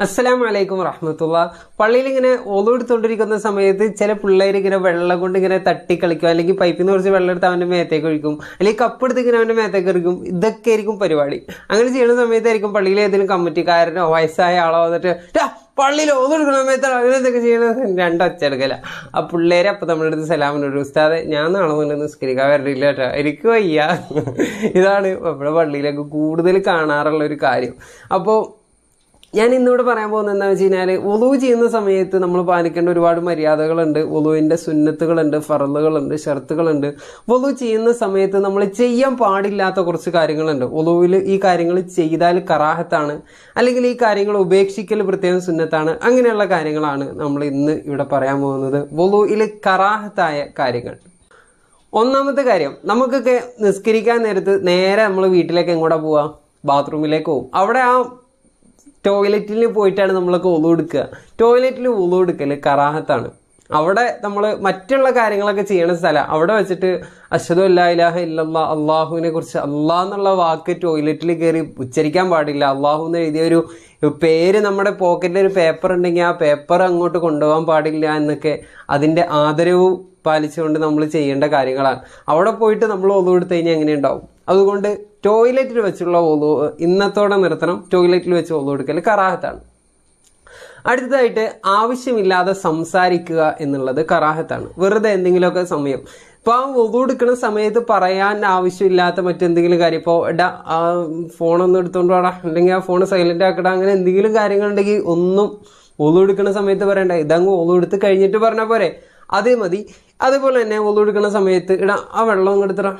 അസ്സലാം വലൈക്കും വറഹമത്തുള്ള. പള്ളിയിൽ ഇങ്ങനെ ഓതോടുത്തോണ്ടിരിക്കുന്ന സമയത്ത് ചില പിള്ളേർ ഇങ്ങനെ വെള്ളം കൊണ്ട് ഇങ്ങനെ തട്ടി കളിക്കും. അല്ലെങ്കിൽ പൈപ്പിൽ നിന്ന് കുറച്ച് വെള്ളം എടുത്ത് അവന്റെ മേത്തേക്ക് ഒഴിക്കും. അല്ലെങ്കിൽ കപ്പ് എടുത്ത് ഇങ്ങനെ അവന്റെ മേത്തേക്ക് ഒഴിക്കും. ഇതൊക്കെ ആയിരിക്കും പരിപാടി. അങ്ങനെ ചെയ്യുന്ന സമയത്തായിരിക്കും പള്ളിയിലെ ഏതെങ്കിലും കമ്മിറ്റിക്കാരനോ വയസ്സായ ആളോ വന്നിട്ട് "ടാ, പള്ളിയിൽ ഓതെടുക്കുന്ന സമയത്താണ് അങ്ങനെ എന്തൊക്കെ ചെയ്യണത്? രണ്ടൊച്ചെടുക്കല ആ പിള്ളേരെ അപ്പൊ നമ്മുടെ അടുത്ത് സലാമിനോട് ഉസ്താദെ ഞാൻ നാളെ മുന്നേ നിസ്കരിക്കാൻ വരണില്ല കേട്ടോ എനിക്ക് വയ്യ. ഇതാണ്. നമ്മുടെ പള്ളിയിലൊക്കെ കൂടുതൽ കാണാറുള്ള ഒരു കാര്യം. അപ്പോൾ ഞാൻ ഇന്നിവിടെ പറയാൻ പോകുന്നത് എന്താ വെച്ച് കഴിഞ്ഞാൽ ഉളു ചെയ്യുന്ന സമയത്ത് നമ്മൾ പാലിക്കേണ്ട ഒരുപാട് മര്യാദകളുണ്ട്. ഉളുവിന്റെ സുന്നത്തുകളുണ്ട് ഫറലുകളുണ്ട് ഷർത്തുകളുണ്ട്. ഉളു ചെയ്യുന്ന സമയത്ത് നമ്മൾ ചെയ്യാൻ പാടില്ലാത്ത കുറച്ച് കാര്യങ്ങളുണ്ട്. ഉളുവിൽ ഈ കാര്യങ്ങൾ ചെയ്താൽ കറാഹത്താണ്. അല്ലെങ്കിൽ ഈ കാര്യങ്ങൾ ഉപേക്ഷിക്കൽ പ്രത്യേകം സുന്നത്താണ്. അങ്ങനെയുള്ള കാര്യങ്ങളാണ് നമ്മൾ ഇന്ന് ഇവിടെ പറയാൻ പോകുന്നത്. ഉളുവിൽ കറാഹത്തായ കാര്യങ്ങൾ. ഒന്നാമത്തെ കാര്യം നമുക്കൊക്കെ നിസ്കരിക്കാൻ നേരത്ത് നേരെ നമ്മൾ വീട്ടിലേക്ക് എങ്ങോട്ടാ പോവാ? ബാത്റൂമിലേക്ക് പോകും അവിടെ ആ ടോയ്ലറ്റിൽ പോയിട്ടാണ് നമ്മളൊക്കെ ഒളു എടുക്കുക ടോയ്ലറ്റിൽ ഒളു എടുക്കൽ കറാഹത്താണ്. അവിടെ നമ്മൾ മറ്റുള്ള കാര്യങ്ങളൊക്കെ ചെയ്യണ സ്ഥലം. അവിടെ വെച്ചിട്ട് അശ്വതു അല്ലാ ഇലാഹ ഇല്ലല്ലാ അള്ളാഹുവിനെ കുറിച്ച് അള്ളാഹ് എന്നുള്ള വാക്ക് ടോയ്ലറ്റിൽ കയറി ഉച്ചരിക്കാൻ പാടില്ല. അള്ളാഹു എന്ന് എഴുതിയ ഒരു പേര് നമ്മുടെ പോക്കറ്റിൽ ഒരു പേപ്പർ ഉണ്ടെങ്കിൽ ആ പേപ്പർ അങ്ങോട്ട് കൊണ്ടുപോകാൻ പാടില്ല എന്നൊക്കെ അതിന്റെ ആദരവ് പാലിച്ചുകൊണ്ട് നമ്മൾ ചെയ്യേണ്ട കാര്യങ്ങളാണ്. അവിടെ പോയിട്ട് നമ്മൾ ഒതു കൊടുത്തു കഴിഞ്ഞാൽ എങ്ങനെ ഉണ്ടാവും അതുകൊണ്ട് ടോയ്ലറ്റിൽ വെച്ചുള്ള ഒതു ഇന്നത്തോടെ നിർത്തണം ടോയ്ലറ്റിൽ വെച്ച് ഒതു എടുക്കൽ കറാഹത്താണ്. അടുത്തതായിട്ട് ആവശ്യമില്ലാതെ സംസാരിക്കുക എന്നുള്ളത് കറാഹത്താണ്. വെറുതെ എന്തെങ്കിലുമൊക്കെ സമയം. ഇപ്പൊ ആ ഒതു എടുക്കുന്ന സമയത്ത് പറയാൻ ആവശ്യമില്ലാത്ത മറ്റെന്തെങ്കിലും കാര്യം. ഇപ്പോൾ എടാ ആ ഫോണൊന്നും എടുത്തോണ്ട് വാടാ. അല്ലെങ്കിൽ ആ ഫോൺ സൈലന്റ് ആക്കടാ. അങ്ങനെ എന്തെങ്കിലും കാര്യങ്ങളുണ്ടെങ്കിൽ ഒന്നും ഒതു എടുക്കുന്ന സമയത്ത് പറയണ്ട. ഇതങ്ങ് ഒതു എടുത്ത് കഴിഞ്ഞിട്ട് പറഞ്ഞാൽ പോരെ. അതേ മതി. അതുപോലെ തന്നെ ഒതു എടുക്കുന്ന സമയത്ത് ഇടാ ആ വെള്ളം അങ്ങ് എടുത്തടാ.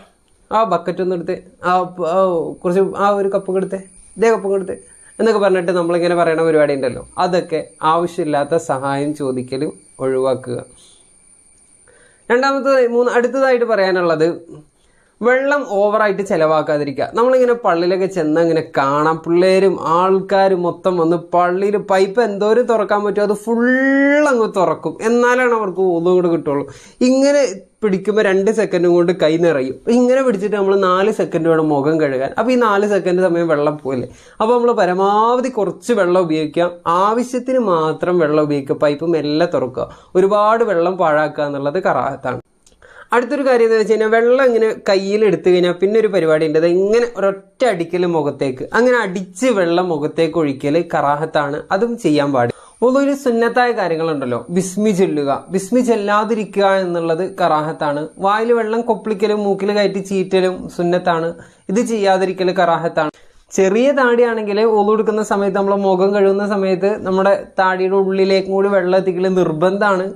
ആ ബക്കറ്റ് ഒന്ന് എടുത്ത് ആ കുറച്ച് ആ ഒരു കപ്പ് എടുത്തേ ഇതേ കപ്പ് എടുത്തേ എന്നൊക്കെ പറഞ്ഞിട്ട് നമ്മളിങ്ങനെ പറയണ പരിപാടി ഉണ്ടല്ലോ. അതൊക്കെ ആവശ്യമില്ലാത്ത സഹായം ചോദിക്കലും ഒഴിവാക്കുക. രണ്ടാമത്തെ മൂന്ന് അടുത്തതായിട്ട് പറയാനുള്ളത് വെള്ളം ഓവറായിട്ട് ചിലവാക്കാതിരിക്കുക. നമ്മളിങ്ങനെ പള്ളിയിലൊക്കെ ചെന്ന് ഇങ്ങനെ കാണാം. പിള്ളേരും ആൾക്കാരും മൊത്തം വന്ന് പള്ളിയിൽ പൈപ്പ് എന്തോരം തുറക്കാൻ പറ്റുമോ അത് ഫുൾ അങ്ങ് തുറക്കും. എന്നാലാണ് അവർക്ക് ഒന്നും കൂടെ കിട്ടുള്ളൂ. ഇങ്ങനെ പിടിക്കുമ്പോൾ രണ്ട് സെക്കൻഡും കൊണ്ട് കൈ നിറയും. ഇങ്ങനെ പിടിച്ചിട്ട് നമ്മൾ നാല് സെക്കൻഡ് വേണം മുഖം കഴുകാൻ. അപ്പോൾ ഈ നാല് സെക്കൻഡ് സമയം വെള്ളം പോയില്ലേ അപ്പോൾ നമ്മൾ പരമാവധി കുറച്ച് വെള്ളം ഉപയോഗിക്കാം ആവശ്യത്തിന് മാത്രം വെള്ളം ഉപയോഗിക്കുക. പൈപ്പും എല്ലാം തുറക്കുക. ഒരുപാട് വെള്ളം പാഴാക്കുക എന്നുള്ളത് കറാഹത്താണ്. അടുത്തൊരു കാര്യം എന്ന് വെച്ച് കഴിഞ്ഞാൽ വെള്ളം ഇങ്ങനെ കയ്യിൽ എടുത്തു കഴിഞ്ഞാൽ പിന്നെ ഒരു പരിപാടി ഉണ്ട്. അത് ഇങ്ങനെ ഒരൊറ്റ അടിക്കൽ മുഖത്തേക്ക് അങ്ങനെ അടിച്ച് വെള്ളം മുഖത്തേക്ക് ഒഴിക്കൽ കറാഹത്താണ്. അതും ചെയ്യാൻ പാടില്ല. ഒരു സുന്നത്തായ കാര്യങ്ങളുണ്ടല്ലോ. ബിസ്മി ചൊല്ലുക. ബിസ്മി ചെല്ലാതിരിക്കുക എന്നുള്ളത് കറാഹത്താണ്. വായിൽ വെള്ളം കൊപ്പിളിക്കലും മൂക്കിൽ കയറ്റി ചീറ്റലും സുന്നത്താണ്. ഇത് ചെയ്യാതിരിക്കൽ കറാഹത്താണ്. ചെറിയ താടിയാണെങ്കിൽ ഒതുകൊടുക്കുന്ന സമയത്ത് നമ്മൾ മുഖം കഴുകുന്ന സമയത്ത് നമ്മുടെ താടിയുടെ ഉള്ളിലേക്കും കൂടി വെള്ളം എത്തിക്കൽ നിർബന്ധമാണ്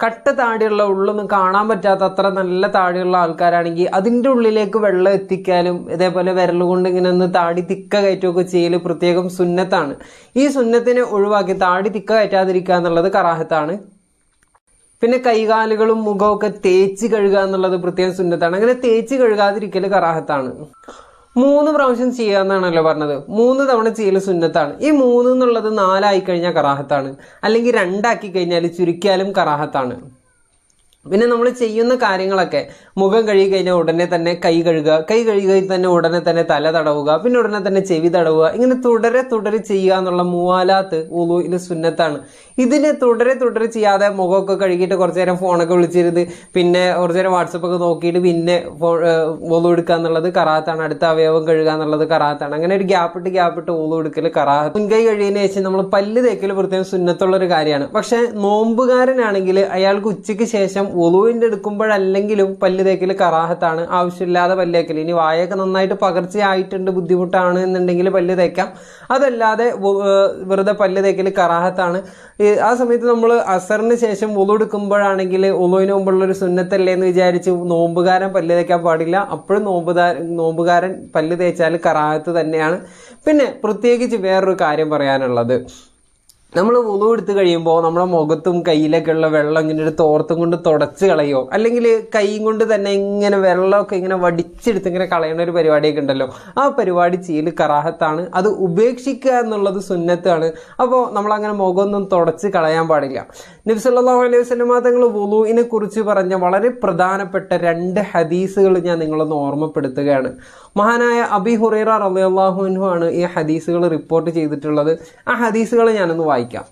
കട്ട താടിയുള്ള ഉള്ളൊന്നും കാണാൻ പറ്റാത്ത അത്ര നല്ല താടിയുള്ള ആൾക്കാരാണെങ്കിൽ അതിന്റെ ഉള്ളിലേക്ക് വെള്ളം എത്തിക്കാനും ഇതേപോലെ വിരൽ കൊണ്ട് ഇങ്ങനെ ഒന്ന് താടി തിക്ക കയറ്റുമൊക്കെ ചെയ്യൽ പ്രത്യേകം സുന്നത്താണ്. ഈ സുന്നത്തിനെ ഒഴിവാക്കി താടി തിക്ക കയറ്റാതിരിക്കുക എന്നുള്ളത് കറാഹത്താണ്. പിന്നെ കൈകാലുകളും മുഖമൊക്കെ തേച്ച് കഴുകുക എന്നുള്ളത് പ്രത്യേകം സുന്നത്താണ്. അങ്ങനെ തേച്ച് കഴുകാതിരിക്കൽ കറാഹത്താണ്. മൂന്ന് പ്രാവശ്യം ചെയ്യാന്നാണല്ലോ പറഞ്ഞത്. മൂന്ന് തവണ ചെയ്യൽ സുന്നത്താണ്. ഈ മൂന്ന് എന്നുള്ളത് നാലായി കഴിഞ്ഞാൽ കറാഹത്താണ്. അല്ലെങ്കിൽ രണ്ടാക്കി കഴിഞ്ഞാൽ ചുരുക്കിയാലും കറാഹത്താണ്. പിന്നെ നമ്മൾ ചെയ്യുന്ന കാര്യങ്ങളൊക്കെ മുഖം കഴുകി കഴിഞ്ഞാൽ ഉടനെ തന്നെ കൈ കഴുകുക. കൈ കഴുകി തന്നെ ഉടനെ തന്നെ തല തടവുക. പിന്നെ ഉടനെ തന്നെ ചെവി തടവുക. ഇങ്ങനെ തുടരെ തുടരെ ചെയ്യുക എന്നുള്ള മൂവാലാത്ത് ഉലുവിൽ സുന്നത്താണ്. ഇതിന് തുടരെ തുടരെ ചെയ്യാതെ മുഖമൊക്കെ കഴുകിയിട്ട് കുറച്ചു നേരം ഫോണൊക്കെ വിളിച്ചിരുത് പിന്നെ കുറച്ചു നേരം വാട്സപ്പൊക്കെ നോക്കിയിട്ട് പിന്നെ ഉലു എടുക്കുക എന്നുള്ളത് കറാത്താണ് അടുത്ത അവയവം കഴുകുക എന്നുള്ളത് കറാത്താണ് അങ്ങനെ ഒരു ഗ്യാപ്പ് ഇട്ട് ഗ്യാപ്പ് ഇട്ട് ഒളു എടുക്കൽ കറാത്ത് മുൻകൈ കഴിയുന്ന ശേഷം നമ്മൾ പല്ല് തേക്കൽ പ്രത്യേകം സുന്നത്തുള്ള ഒരു കാര്യമാണ്. പക്ഷെ നോമ്പുകാരനാണെങ്കിൽ അയാൾക്ക് ഉച്ചയ്ക്ക് ശേഷം ഒളുവിന്റെ എടുക്കുമ്പോഴല്ലെങ്കിലും പല്ല് തേക്കൽ കറാഹത്താണ്. ആവശ്യമില്ലാതെ പല്ല് തേക്കൽ ഇനി വായൊക്കെ നന്നായിട്ട് പകർച്ചയായിട്ടുണ്ട് ബുദ്ധിമുട്ടാണ് എന്നുണ്ടെങ്കിൽ പല്ല് തേക്കാം. അതല്ലാതെ വെറുതെ പല്ല് തേക്കൽ കറാഹത്താണ്. ആ സമയത്ത് നമ്മൾ അസറിന് ശേഷം ഒളു എടുക്കുമ്പോഴാണെങ്കിൽ ഒളുവിന് മുമ്പുള്ള ഒരു സുന്നത്തല്ലേ എന്ന് വിചാരിച്ച് നോമ്പുകാരൻ പല്ല് തേക്കാൻ പാടില്ല. അപ്പോഴും നോമ്പുകാരൻ നോമ്പുകാരൻ പല്ല് തേച്ചാൽ കറാഹത്ത് തന്നെയാണ്. പിന്നെ പ്രത്യേകിച്ച് വേറൊരു കാര്യം പറയാനുള്ളത്. നമ്മൾ വുളു എടുത്ത് കഴിയുമ്പോൾ നമ്മുടെ മുഖത്തും കയ്യിലൊക്കെ ഉള്ള വെള്ളം ഇങ്ങനെ ഒരു തോർത്തും കൊണ്ട് തുടച്ച് കളയോ അല്ലെങ്കിൽ കൈയും കൊണ്ട് തന്നെ ഇങ്ങനെ വെള്ളമൊക്കെ ഇങ്ങനെ വടിച്ചെടുത്ത് ഇങ്ങനെ കളയുന്ന ഒരു പരിപാടിയൊക്കെ ഉണ്ടല്ലോ. ആ പരിപാടി ചെയ്യൽ കറാഹത്താണ്. അത് ഉപേക്ഷിക്കുക എന്നുള്ളത് സുന്നത്താണ്. അപ്പോൾ നമ്മളങ്ങനെ മുഖമൊന്നും തുടച്ച് കളയാൻ പാടില്ല. നബ്സല്ലാഹു അലൈഹി വസ്ലമ തങ്ങൾ വുളുവിനെ കുറിച്ച് പറഞ്ഞ വളരെ പ്രധാനപ്പെട്ട രണ്ട് ഹദീസുകൾ ഞാൻ നിങ്ങളൊന്ന് ഓർമ്മപ്പെടുത്തുകയാണ്. മഹാനായ അബി ഹുറൈറ റളിയല്ലാഹു ആണ് ഈ ഹദീസുകൾ റിപ്പോർട്ട് ചെയ്തിട്ടുള്ളത്. ആ ഹദീസുകൾ ഞാനൊന്ന് വായിക്കാം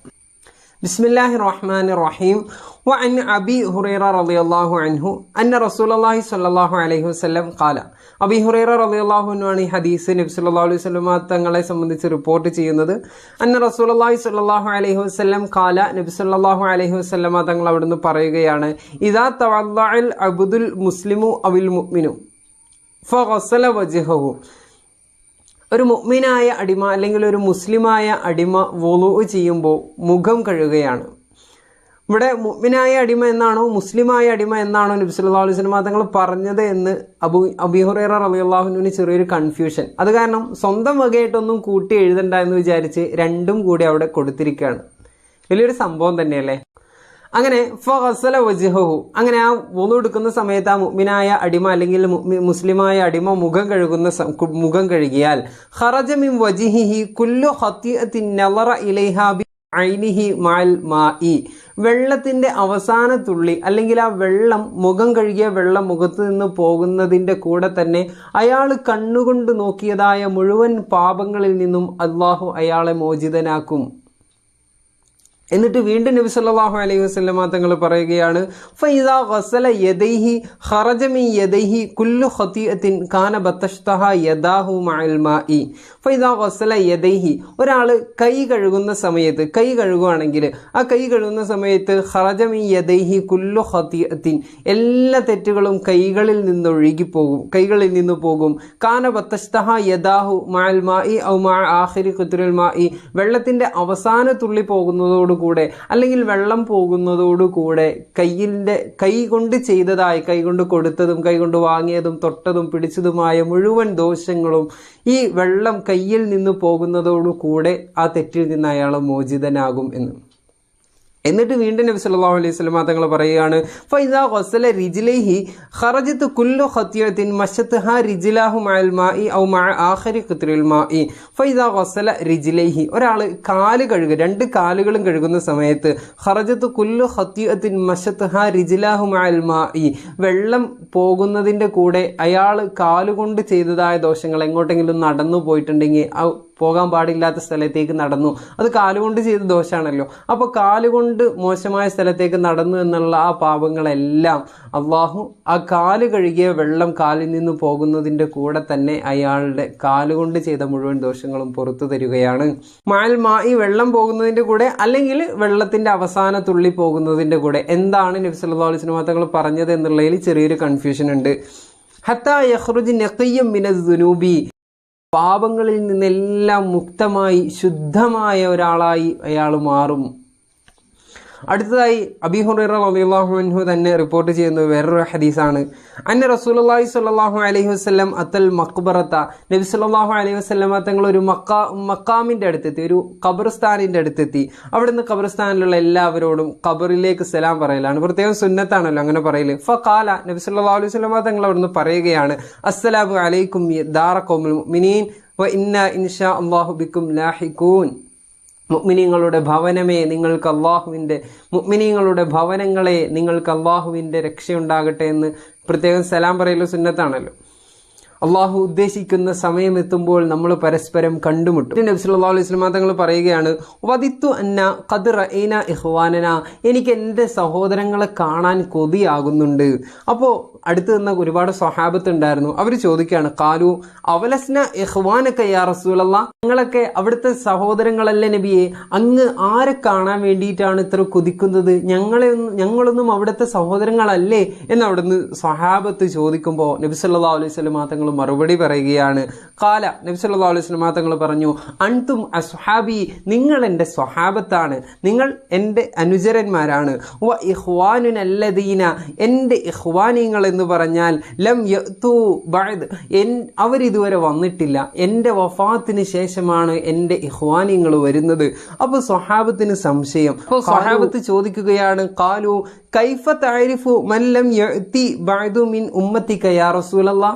بسم الله الرحمن الرحيم وعن أبي هريرة رضي الله عنه أن رسول الله صلى الله عليه وسلم قال അബി ഹുറൈറ റളിയല്ലാഹു അൻഹു ആണ് ഈ ഹദീസ് നബി സല്ലല്ലാഹു അലൈഹി വസല്ലം തങ്ങളെ സംബന്ധിച്ച് റിപ്പോർട്ട് ചെയ്യുന്നത് അന്ന റസൂലുള്ളാഹി സ്വല്ലല്ലാഹു അലൈഹി വസല്ലം ഖാല നബി സല്ലല്ലാഹു അലൈഹി വസല്ലം തങ്ങൾ അവിടുന്ന് പറയുകയാണ് ഇദാ തവല്ലഅൽ അബ്ദുൽ മുസ്ലിമു അവിൽ മുഅ്മിനു ഫഗസല വജ്ഹഹു ഒരു മുഗ്മിനായ അടിമ അല്ലെങ്കിൽ ഒരു മുസ്ലിമായ അടിമ വോളു ചെയ്യുമ്പോൾ മുഖം കഴുകുകയാണ്. ഇവിടെ മുഗ്മിനായ അടിമ എന്നാണോ മുസ്ലിമായ അടിമ എന്നാണോ നബി സല്ലല്ലാഹു അലൈഹി തങ്ങൾ പറഞ്ഞത് എന്ന് അബു അബിഹുറൈറ റളിയല്ലാഹുവിന് ചെറിയൊരു കൺഫ്യൂഷൻ അത് കാരണം സ്വന്തം വകയായിട്ടൊന്നും കൂട്ടി എഴുതണ്ട എന്ന് വിചാരിച്ച് രണ്ടും കൂടി അവിടെ കൊടുത്തിരിക്കുകയാണ്. വലിയൊരു സംഭവം തന്നെയല്ലേ? അങ്ങനെ ഫസല വജിഹു അങ്ങനെ ആ വൊളു എടുക്കുന്ന സമയത്ത് ആ മുഅ്മിനായ അടിമ അല്ലെങ്കിൽ മുസ്ലിമായ അടിമ മുഖം കഴുകുന്ന മുഖം കഴുകിയാൽ മിൻ വജിഹിഹി കുല്ലു ഖത്തിഅത്തിൻ നളറ ഇലൈഹാ ബി ഐനിഹി മാൽ വെള്ളത്തിന്റെ അവസാന തുള്ളി അല്ലെങ്കിൽ ആ വെള്ളം മുഖം കഴുകിയ വെള്ളം മുഖത്ത് നിന്ന് പോകുന്നതിന്റെ കൂടെ തന്നെ അയാൾ കണ്ണുകൊണ്ട് നോക്കിയതായ മുഴുവൻ പാപങ്ങളിൽ നിന്നും അള്ളാഹു അയാളെ മോചിതനാക്കും. എന്നിട്ട് വീണ്ടും നബി സല്ലാഹു അലൈഹി വസല്ലമ തങ്ങൾ പറയുകയാണ് ഫൈദാ യദൈഹി യദൈഹി ഖതിഅത്തിൻ കാന യദാഹു മഅൽ മാഇ. ഫൈദാ യദൈഹി ഒരാൾ കൈ കഴുകുന്ന സമയത്ത് കൈ കഴുകുകയാണെങ്കിൽ ആ കൈ കഴുകുന്ന സമയത്ത് ഖറജ മിൻ യദൈഹി കുല്ലു ഖതിഅത്തിൻ എല്ലാ തെറ്റുകളും കൈകളിൽ നിന്ന് ഒഴുകി പോകും കൈകളിൽ നിന്ന് പോകും. കാന ബത്തഷ്തഹ യദാഹു മഅൽ മാഇ ഔ മഅ ആഖിരി ഖുത്റുൽ മാഇ. വെള്ളത്തിന്റെ അവസാന തുള്ളി പോകുന്നതോടുകൂടെ അല്ലെങ്കിൽ വെള്ളം പോകുന്നതോടുകൂടെ കയ്യിന്റെ കൈ കൊണ്ട് ചെയ്തതായി കൈകൊണ്ട് കൊടുത്തതും കൈകൊണ്ട് വാങ്ങിയതും തൊട്ടതും പിടിച്ചതുമായ മുഴുവൻ ദോഷങ്ങളും ഈ വെള്ളം കയ്യിൽ നിന്ന് പോകുന്നതോടുകൂടെ ആ തെറ്റിൽ നിന്ന് അയാൾ മോചിതനാകും എന്ന്. എന്നിട്ട് വീണ്ടും നബി സല്ലല്ലാഹു അലൈഹി സ്വലമ തങ്ങൾ പറയുകയാണ് ഫൈദാ ഔ ഒരാൾ കാൽ കഴുകുക രണ്ട് കാലുകളും കഴുകുന്ന സമയത്ത് ഖറജത്ത് കുല്ലു ഖത്തിയത്തിൻ ഹ റിജിലാഹു വെള്ളം പോകുന്നതിന്റെ കൂടെ അയാൾ കാലുകൊണ്ട് ചെയ്തതായ ദോഷങ്ങൾ എങ്ങോട്ടെങ്കിലും നടന്നു പോയിട്ടുണ്ടെങ്കിൽ പോകാൻ പാടില്ലാത്ത സ്ഥലത്തേക്ക് നടന്നു. അത് കാലുകൊണ്ട് ചെയ്ത ദോഷമാണല്ലോ അപ്പോൾ കാലുകൊണ്ട് മോശമായ സ്ഥലത്തേക്ക് നടന്നു എന്നുള്ള ആ പാപങ്ങളെല്ലാം അള്ളാഹു ആ കാൽ കഴുകിയ വെള്ളം കാലിൽ നിന്ന് പോകുന്നതിന്റെ കൂടെ തന്നെ അയാളുടെ കാലുകൊണ്ട് ചെയ്ത മുഴുവൻ ദോഷങ്ങളും പുറത്തു തരികയാണ്. മാൽ മാ ഈ വെള്ളം പോകുന്നതിന്റെ കൂടെ അല്ലെങ്കിൽ വെള്ളത്തിന്റെ അവസാന തുള്ളി പോകുന്നതിന്റെ കൂടെ. എന്താണ് നബി സല്ലല്ലാഹു അലൈഹി വസല്ലം തങ്ങൾ പറഞ്ഞത് എന്നുള്ളതിൽ ചെറിയൊരു കൺഫ്യൂഷൻ ഉണ്ട്. ഹത്താ യഹ്റുജ് നഖിയ്യം മിനസ് ദുനൂബി. പാപങ്ങളിൽ നിന്നെല്ലാം മുക്തമായി ശുദ്ധമായ ഒരാളായി അയാൾ മാറും. അടുത്തതായി അബി ഹുറൈറ തന്നെ റിപ്പോർട്ട് ചെയ്യുന്ന വേറൊരു ഹദീസാണ്. അന്ന റസൂലുള്ളാഹി സ്വല്ലല്ലാഹു അലൈഹി വസല്ലം അത്തൽ മക്ബറത്ത. നബി സല്ലല്ലാഹു അലൈഹി വസല്ലം തങ്ങൾ ഒരു മക്കാ മക്കാമിന്റെ അടുത്തെത്തി ഒരു ഖബർസ്ഥാനിന്റെ അടുത്തെത്തി. അവിടുന്ന് ഖബർസ്ഥാനിലുള്ള എല്ലാവരോടും ഖബറിലേക്ക് സലാം പറയലാണ്. പ്രത്യേകം സുന്നത്താണല്ലോ അങ്ങനെ പറയൽ. ഫഖാല നബി സല്ലല്ലാഹു അലൈഹി വസല്ലം തങ്ങൾ അവിടുന്ന് പറയുകയാണ് അസ്സലാമു അലൈക്കും ദാറ വ ഇന്ന ഇൻഷാ അല്ലാഹു ബിക്കും ലാഹിഖൂൻ. മുഅ്മിനീങ്ങളുടെ ഭവനമേ നിങ്ങൾക്ക് അള്ളാഹുവിന്റെ മുഅ്മിനീങ്ങളുടെ ഭവനങ്ങളെ നിങ്ങൾക്ക് അള്ളാഹുവിന്റെ രക്ഷയുണ്ടാകട്ടെ എന്ന് പ്രത്യേകം സലാം പറയലും സുന്നത്താണല്ലോ. അള്ളാഹു ഉദ്ദേശിക്കുന്ന സമയം എത്തുമ്പോൾ നമ്മൾ പരസ്പരം കണ്ടുമുട്ടും. നബി സല്ലല്ലാഹു അലൈഹി വസല്ലം തങ്ങൾ പറയുകയാണ് വദിത്തു അന്ന ഖദ് റഅയ്ന ഇഖ്വാനന. എനിക്ക് എന്റെ സഹോദരങ്ങളെ കാണാൻ കൊതിയാകുന്നുണ്ട്. അപ്പോൾ അടുത്ത് നിന്ന ഒരുപാട് സ്വഹാബത്ത് ഉണ്ടായിരുന്നു. അവർ ചോദിക്കുകയാണ് കാലു അവലസ്ന യഹ്വാനൊക്കെ യാ റസൂലല്ല? നിങ്ങളൊക്കെ അവിടുത്തെ സഹോദരങ്ങളല്ലേ നബിയെ? അങ്ങ് ആരെ കാണാൻ വേണ്ടിയിട്ടാണ് ഇത്ര കൊതിക്കുന്നത്? ഞങ്ങളെ ഞങ്ങളൊന്നും അവിടുത്തെ സഹോദരങ്ങളല്ലേ? എന്ന് അവിടുന്ന് സ്വഹാബത്ത് ചോദിക്കുമ്പോൾ നബി സല്ലല്ലാഹു അലൈഹി വസല്ലം തങ്ങൾ മറുപടി പറയുകയാണ് കാല നബി സല്ലല്ലാഹു അലൈഹി വസല്ലം തങ്ങൾ പറഞ്ഞു അൻതും അസ്ഹാബി നിങ്ങൾ എന്റെ സ്വഹാബത്താണ് നിങ്ങൾ എന്റെ അനുചരന്മാരാണ്. വ ഇഖ്വാനുനല്ലദീന എന്റെ ഇഖ്വാനിങ്ങൾ എന്ന് പറഞ്ഞാൽ ലം യു ബഅദ്. എൻ അവരിതുവരെ വന്നിട്ടില്ല. എന്റെ വഫാത്തിന് ശേഷമാണ് എന്റെ ഇഹ്വാനിങ്ങൾ വരുന്നത്. അപ്പോൾ സ്വഹാബത്തിന് സംശയം. അപ്പോൾ സ്വഹാബത്ത് ചോദിക്കുകയാണ് കാലു കൈഫ താരിഫു മല്ലം യഅ്തി ബഅദു മിൻ ഉമ്മത്തി യാ റസൂലല്ലാ?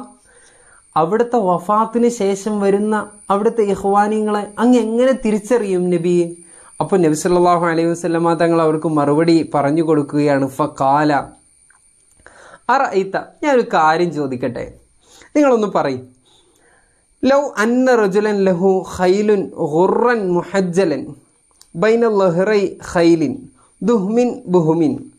അവിടുത്തെ വഫാത്തിന് ശേഷം വരുന്ന അവിടുത്തെ ഇഹ്വാനിങ്ങളെ അങ്ങ് എങ്ങനെ തിരിച്ചറിയും നബി? അപ്പൊ നബി അലൈഹി വസല്ലമ തങ്ങൾ അവർക്ക് മറുപടി പറഞ്ഞു കൊടുക്കുകയാണ് ഫഖാല അറയിത്ത ഞാനൊരു കാര്യം ചോദിക്കട്ടെ? നിങ്ങളൊന്ന് പറയും. ലൗ അന്ന റജുലൻ ലഹു ഖൈലുൻ ഖുർറൻ മുഹജ്ജലൻ ബൈന ലഹ്റൈ ഖൈലിൻ ദുഹ്മിൻ ബുഹുമിൻ.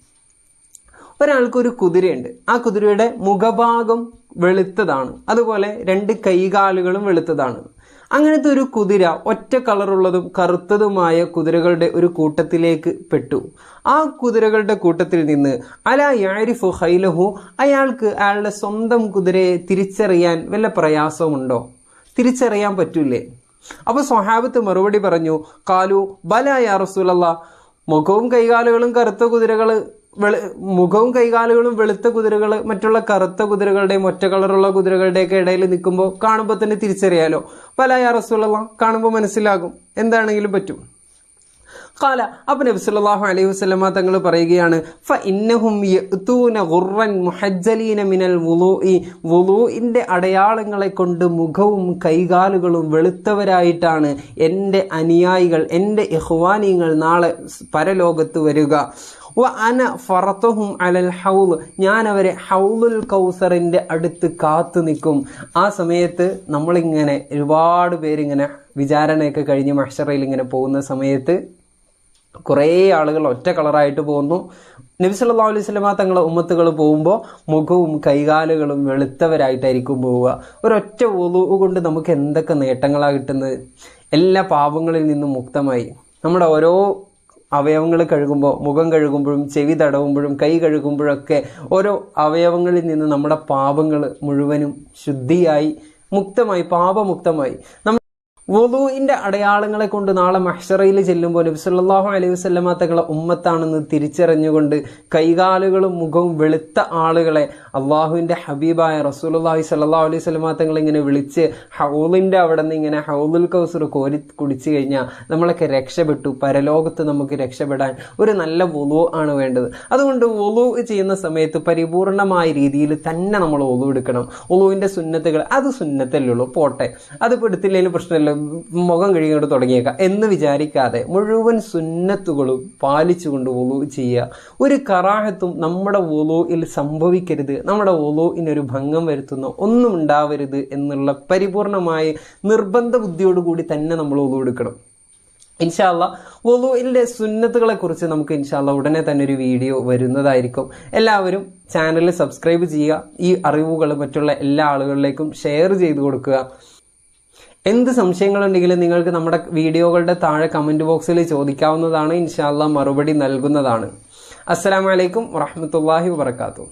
ഒരാൾക്കൊരു കുതിരയുണ്ട്. ആ കുതിരയുടെ മുഖഭാഗം വെളുത്തതാണ്. അതുപോലെ രണ്ട് കൈകാലുകളും വെളുത്തതാണ്. അങ്ങനത്തെ ഒരു കുതിര ഒറ്റ കളറുള്ളതും കറുത്തതുമായ കുതിരകളുടെ ഒരു കൂട്ടത്തിലേക്ക് പെട്ടു. ആ കുതിരകളുടെ കൂട്ടത്തിൽ നിന്ന് അല യാരിഫു ഹൈലഹു അയാൾക്ക് അയാളുടെ സ്വന്തം കുതിരയെ തിരിച്ചറിയാൻ വല്ല പ്രയാസമുണ്ടോ? തിരിച്ചറിയാൻ പറ്റൂലേ. അപ്പോൾ സ്വഹാബത്ത് മറുപടി പറഞ്ഞു കാലു ബല യാ റസൂലല്ല. മുഖവും കൈകാലുകളും കറുത്ത കുതിരകൾ. വെളു മുഖവും കൈകാലുകളും വെളുത്ത കുതിരകൾ മറ്റുള്ള കറുത്ത കുതിരകളുടെയും ഒറ്റ കളറുള്ള കുതിരകളുടെയൊക്കെ ഇടയിൽ നിൽക്കുമ്പോൾ കാണുമ്പോൾ തന്നെ തിരിച്ചറിയാലോ? പല യാറസുള്ള കാണുമ്പോൾ മനസ്സിലാകും. എന്താണെങ്കിലും പറ്റും. കാല അപ്പൊ നബി സല്ലല്ലാഹു അലൈഹി വസല്ലമ തങ്ങൾ പറയുകയാണ് ഫ ഇന്നഹും മുഹജ്ജലീന മിനൽ വുളൂഇ. വുളൂഇന്റെ അടയാളങ്ങളെ കൊണ്ട് മുഖവും കൈകാലുകളും വെളുത്തവരായിട്ടാണ് എന്റെ അനുയായികൾ എന്റെ ഇഹ്വാനിയങ്ങൾ നാളെ പരലോകത്ത് വരിക. അലൽ ഹൗൽ ഞാൻ അവരെ ഹൗലുൽ കൗസറിന്റെ അടുത്ത് കാത്തു നിൽക്കും. ആ സമയത്ത് നമ്മളിങ്ങനെ ഒരുപാട് പേരിങ്ങനെ വിചാരണയൊക്കെ കഴിഞ്ഞ് മഷറയിൽ ഇങ്ങനെ പോകുന്ന സമയത്ത് കുറേ ആളുകൾ ഒറ്റ കളറായിട്ട് പോകുന്നു. നബി അലൈഹി വസല്ലമ തങ്ങളെ ഉമ്മത്തുകൾ പോകുമ്പോൾ മുഖവും കൈകാലുകളും വെളുത്തവരായിട്ടായിരിക്കും പോവുക. ഒരൊറ്റ ഒതു കൊണ്ട് നമുക്ക് എന്തൊക്കെ നേട്ടങ്ങളാണ് കിട്ടുന്നത്? എല്ലാ പാപങ്ങളിൽ നിന്നും മുക്തമായി. നമ്മുടെ ഓരോ അവയവങ്ങൾ കഴുകുമ്പോൾ മുഖം കഴുകുമ്പോഴും ചെവി തടവുമ്പോഴും കൈ കഴുകുമ്പോഴൊക്കെ ഓരോ അവയവങ്ങളിൽ നിന്ന് നമ്മുടെ പാപങ്ങൾ മുഴുവനും ശുദ്ധിയായി മുക്തമായി പാപമുക്തമായി. നമ്മൾ വുളുവിന്റെ അടയാളങ്ങളെ കൊണ്ട് നാളെ മഹ്ഷറയിൽ ചെല്ലുമ്പോൾ നബി സല്ലല്ലാഹു അലൈഹി തങ്ങളെ ഉമ്മത്താണെന്ന് തിരിച്ചറിഞ്ഞുകൊണ്ട് കൈകാലുകളും മുഖവും വെളുത്ത ആളുകളെ അള്ളാഹുവിന്റെ ഹബീബായ റസൂലുള്ളാഹി സല്ലാ അലൈഹി വസല്ലമ തങ്ങൾ ഇങ്ങനെ വിളിച്ച് ഹൗലിന്റെ അവിടെ നിന്ന് ഇങ്ങനെ ഹൗലുൽ കൗസർ കോരി കുടിച്ചു കഴിഞ്ഞാൽ നമ്മളൊക്കെ രക്ഷപ്പെട്ടു. പരലോകത്ത് നമുക്ക് രക്ഷപ്പെടാൻ ഒരു നല്ല വുളു ആണ് വേണ്ടത്. അതുകൊണ്ട് വുളു ചെയ്യുന്ന സമയത്ത് പരിപൂർണമായ രീതിയിൽ തന്നെ നമ്മൾ ഒലു എടുക്കണം. വുളുവിന്റെ സുന്നത്തുകൾ അത് സുന്നത്തല്ലേ ഉള്ളൂ. പോട്ടെ. അത് പെടുത്തില്ലെങ്കിലും പ്രശ്നമില്ല. മുഖം കഴുകിയോട് തുടങ്ങിയേക്കാം. എന്ന് വിചാരിക്കാതെ മുഴുവൻ സുന്നത്തുകളും പാലിച്ചുകൊണ്ട് വുളു ചെയ്യുക. ഒരു കറാഹത്തും നമ്മുടെ ഒലുവിൽ സംഭവിക്കരുത്. നമ്മുടെ ഒലുവിനൊരു ഭംഗം വരുത്തുന്ന ഒന്നും ഉണ്ടാവരുത് എന്നുള്ള പരിപൂർണമായ നിർബന്ധ ബുദ്ധിയോടുകൂടി തന്നെ നമ്മൾ വുളു എടുക്കണം. ഇൻഷാല്ല വുളുവിന്റെ സുന്നത്തുകളെ കുറിച്ച് നമുക്ക് ഇൻഷാല്ല ഉടനെ തന്നെ ഒരു വീഡിയോ വരുന്നതായിരിക്കും. എല്ലാവരും ചാനൽ സബ്സ്ക്രൈബ് ചെയ്യുക. ഈ അറിവുകൾ മറ്റുള്ള എല്ലാ ആളുകളിലേക്കും ഷെയർ ചെയ്തു കൊടുക്കുക. എന്ത് സംശയങ്ങളുണ്ടെങ്കിലും നിങ്ങൾക്ക് നമ്മുടെ വീഡിയോകളുടെ താഴെ കമന്റ് ബോക്സിൽ ചോദിക്കാവുന്നതാണ്. ഇൻഷാല്ല മറുപടി നൽകുന്നതാണ്. അസ്സാം വലൈക്കും വറഹമത്തല്ലാഹി വാത്തു